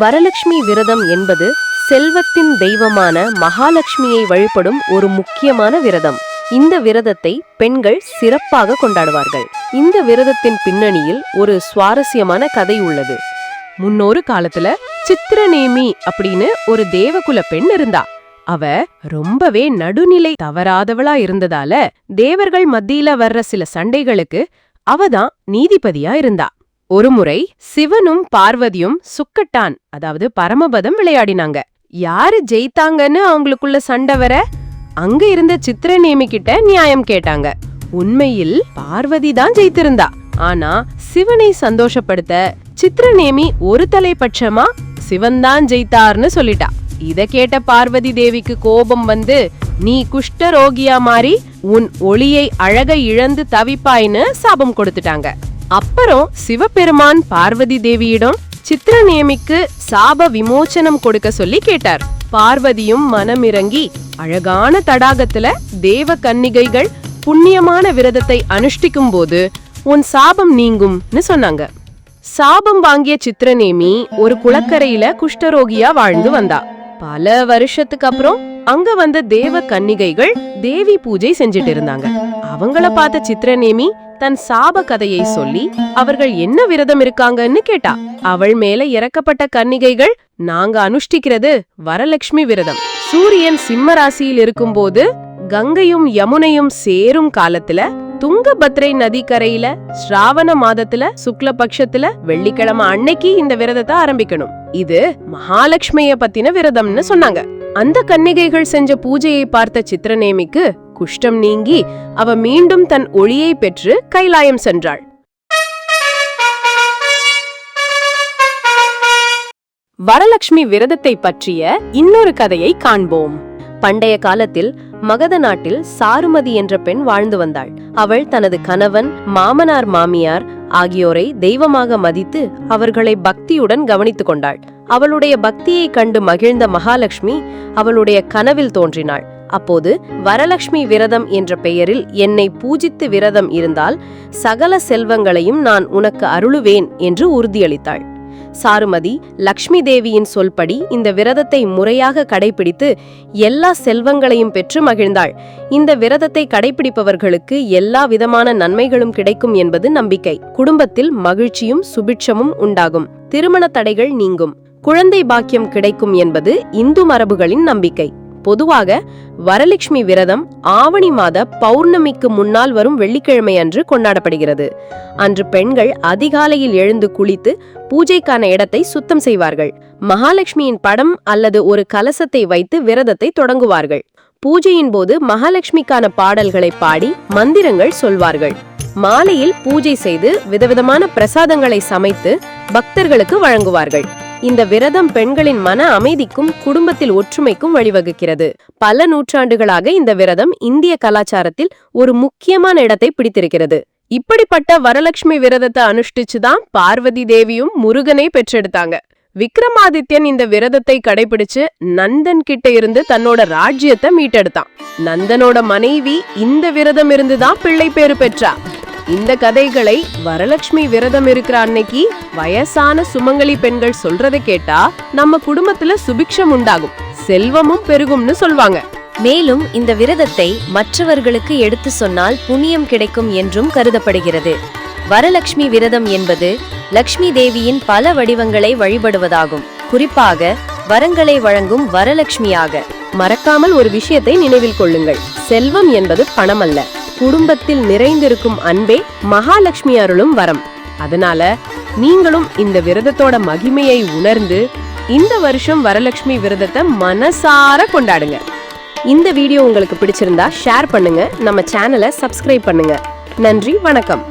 வரலட்சுமி விரதம் என்பது செல்வத்தின் தெய்வமான மகாலட்சுமியை வழிபடும் ஒரு முக்கியமான விரதம். இந்த விரதத்தை பெண்கள் சிறப்பாக கொண்டாடுவார்கள். இந்த விரதத்தின் பின்னணியில் ஒரு சுவாரஸ்யமான கதை உள்ளது. முன்னொரு காலத்துல சித்திரநேமி அப்படின்னு ஒரு தேவகுல பெண் இருந்தா. அவ ரொம்பவே நடுநிலை தவறாதவளா இருந்ததால தேவர்கள் மத்தியில வர்ற சில சண்டைகளுக்கு அவதான் நீதிபதியா இருந்தா. ஒருமுறை சிவனும் பார்வதியும் சுக்கட்டான் அதாவது பரமபதம் விளையாடினாங்க. யாரு ஜெயித்தாங்கன்னு அவங்களுக்குள்ள சண்டை வர? அங்க இருந்த சித்திரநேமி கிட்ட நியாயம் கேட்டாங்க. உண்மையில் பார்வதி தான் ஜெயித்திருந்தா. ஆனா சிவனை சந்தோஷப்படுத்த சித்திரநேமி ஒரு தலைபட்சமா சிவன் தான் ஜெயித்தார்னு சொல்லிட்டா. இத கேட்ட பார்வதி தேவிக்கு கோபம் வந்து நீ குஷ்ட ரோகியா மாறி உன் ஒளியை அழக இழந்து தவிப்பாயின்னு சாபம் கொடுத்துட்டாங்க. அப்புறம் சிவபெருமான் பார்வதி தேவியிடம் சித்திரநேமிக்கு சாப விமோச்சனம் கொடுக்க சொல்லி கேட்டார். பார்வதியும் மனமிறங்கி அழகான தடாகத்துல தேவ கன்னிகைகள் புண்ணியமான விரதத்தை அனுஷ்டிக்கும் போது உன் சாபம் நீங்கும்னு சொன்னாங்க. சாபம் வாங்கிய சித்திரநேமி ஒரு குளக்கரையில குஷ்டரோகியா வாழ்ந்து வந்தா. பல வருஷத்துக்கு அப்புறம் அங்க வந்த தேவ கன்னிகைகள் தேவி பூஜை செஞ்சிட்டு இருந்தாங்க. அவங்கள பார்த்த சித்ரநேமி தன் சாப கதையை சொல்லி அவர்கள் என்ன விரதம் இருக்காங்கன்னு கேட்டா அவள் மேல இறக்கப்பட்ட கன்னிகைகள் நாங்க அனுஷ்டிக்கிறது வரலட்சுமி விரதம். சூரியன் சிம்ம ராசியில் இருக்கும்போது கங்கையும் யமுனையும் சேரும் காலத்துல துங்கபத்ரை நதிக்கரையில ஸ்ராவண மாதத்துல சுக்ல பட்சத்துல வெள்ளிக்கிழமை அன்னைக்கு இந்த விரதத்தை ஆரம்பிக்கணும். இது மகாலட்சுமிய பத்தின விரதம்னு சொன்னாங்க. அந்த கன்னிகைகள் செஞ்ச பூஜையை பார்த்த சித்திரநேமிக்கு குஷ்டம் நீங்கி அவ மீண்டும் தன் ஒளியை பெற்று கைலாயம் சென்றாள். வரலட்சுமி விரதத்தை பற்றிய இன்னொரு கதையை காண்போம். பண்டைய காலத்தில் மகத நாட்டில் சாருமதி என்ற பெண் வாழ்ந்து வந்தாள். அவள் தனது கணவன் மாமனார் மாமியார் ஆகியோரை தெய்வமாக மதித்து அவர்களை பக்தியுடன் கவனித்துக் கொண்டாள். அவளுடைய பக்தியை கண்டு மகிழ்ந்த மகாலட்சுமி அவளுடைய கனவில் தோன்றினாள். அப்போது வரலட்சுமி விரதம் என்ற பெயரில் என்னை பூஜித்து விரதம் இருந்தால் சகல செல்வங்களையும் நான் உனக்கு அருளுவேன் என்று உறுதியளித்தாள். சாருமதி லக்ஷ்மி தேவியின் சொல்படி இந்த விரதத்தை முறையாக கடைபிடித்து எல்லா செல்வங்களையும் பெற்று மகிழ்ந்தாள். இந்த விரதத்தை கடைபிடிப்பவர்களுக்கு எல்லா விதமான நன்மைகளும் கிடைக்கும் என்பது நம்பிக்கை. குடும்பத்தில் மகிழ்ச்சியும் சுபிட்சமும் உண்டாகும். திருமண தடைகள் நீங்கும். குழந்தை பாக்கியம் கிடைக்கும் என்பது இந்து மரபுகளின் நம்பிக்கை. பொதுவாக வரலட்சுமி விரதம் ஆவணி மாத பௌர்ணமிக்கு முன்னால் வரும் வெள்ளிக்கிழமை அன்று கொண்டாடப்படுகிறது. அன்று பெண்கள் அதிகாலையில் எழுந்து குளித்து பூஜைக்கான இடத்தை சுத்தம் செய்வார்கள். மகாலட்சுமியின் படம் அல்லது ஒரு கலசத்தை வைத்து விரதத்தை தொடங்குவார்கள். பூஜையின் போது மகாலட்சுமிக்கான பாடல்களை பாடி மந்திரங்கள் சொல்வார்கள். மாலையில் பூஜை செய்து விதவிதமான பிரசாதங்களை சமைத்து பக்தர்களுக்கு வழங்குவார்கள். இந்த விரதம் பெண்களின் மன அமைதிக்கும் குடும்பத்தில் ஒற்றுமைக்கும் வழிவகுக்கிறது. பல நூற்றாண்டுகளாக இந்த விரதம் இந்திய கலாச்சாரத்தில் ஒரு முக்கியமான இடத்தை பிடித்திருக்கிறது. இப்படிப்பட்ட வரலட்சுமி விரதத்தை அனுஷ்டிச்சுதான் பார்வதி தேவியும் முருகனை பெற்றெடுத்தாங்க. விக்ரமாதித்யன் இந்த விரதத்தை கடைபிடிச்சு நந்தன் கிட்ட இருந்து தன்னோட ராஜ்யத்தை மீட்டெடுத்தான். நந்தனோட மனைவி இந்த விரதம் இருந்துதான் பிள்ளை பேரு பெற்றா. இந்த கதைகளை வரலட்சுமி விரதம் இருக்கிற அன்னைக்கு வயசான சுமங்கலி பெண்கள் சொல்றதை கேட்டா நம்ம குடும்பத்துல சுபிக்ஷம் உண்டாகும் செல்வமும் பெருகும்னு சொல்வாங்க. மேலும் இந்த விரதத்தை மற்றவர்களுக்கு எடுத்து சொன்னால் புண்ணியம் கிடைக்கும் என்றும் கருதப்படுகிறது. வரலட்சுமி விரதம் என்பது லக்ஷ்மி தேவியின் பல வடிவங்களை வழிபடுவதாகும். குறிப்பாக வரங்களை வழங்கும் வரலட்சுமியாக. மறக்காமல் ஒரு விஷயத்தை நினைவில் கொள்ளுங்கள் செல்வம் என்பது பணமல்ல. குடும்பத்தில் நிறைந்திருக்கும் அன்பே மகாலட்சுமி அருளும் வரம். அதனால நீங்களும் இந்த விரதத்தோட மகிமையை உணர்ந்து இந்த வருஷம் வரலட்சுமி விரதத்தை மனசார கொண்டாடுங்க. இந்த வீடியோ உங்களுக்கு பிடிச்சிருந்தா ஷேர் பண்ணுங்க நம்ம சேனலை சப்ஸ்கிரைப் பண்ணுங்க. நன்றி வணக்கம்.